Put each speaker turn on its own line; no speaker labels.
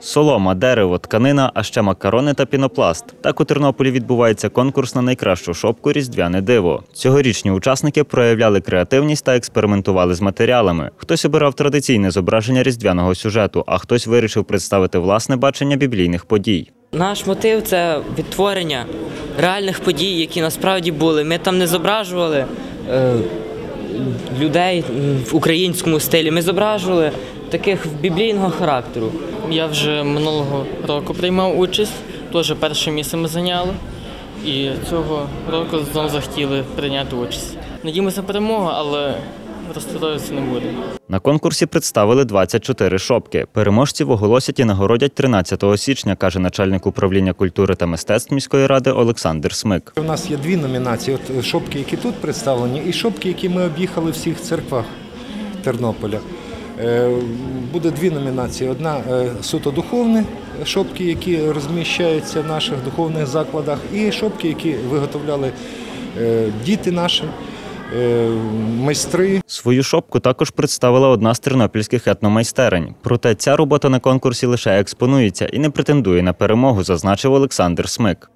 Солома, дерево, тканина, а ще макарони та пінопласт. Так у Тернополі відбувається конкурс на найкращу шопку Різдвяне диво. Цьогорічні учасники проявляли креативність та експериментували з матеріалами. Хтось обирав традиційне зображення різдвяного сюжету, а хтось вирішив представити власне бачення біблійних подій.
Наш мотив це відтворення реальних подій, які насправді були. Ми там не зображували е, людей в українському стилі. Ми зображували таких біблійного характеру.
Я вже минулого року приймав участь, теж перше місце ми зайняли. І цього року знову захотіли прийняти участь. Надіємося на перемогу, але розстроюватися не будемо.
На конкурсі представили 24 шопки. Переможців оголосять і нагородять 13 січня, каже начальник управління культури та мистецтв міської ради Олександр Смик.
У нас є дві номінації: от шопки, які тут представлені, і шопки, які ми об'їхали в всіх церквах Тернополя. Е, Буде дві номінації. Одна е, суто духовні шопки, які розміщаються в наших духовних закладах, і шопки, які виготовляли е, діти наші, майстри.
Свою шопку також представила одна з тернопільських етномайстерень. Проте ця робота на конкурсі лише експонується і не претендує на перемогу, зазначив Олександр Смик.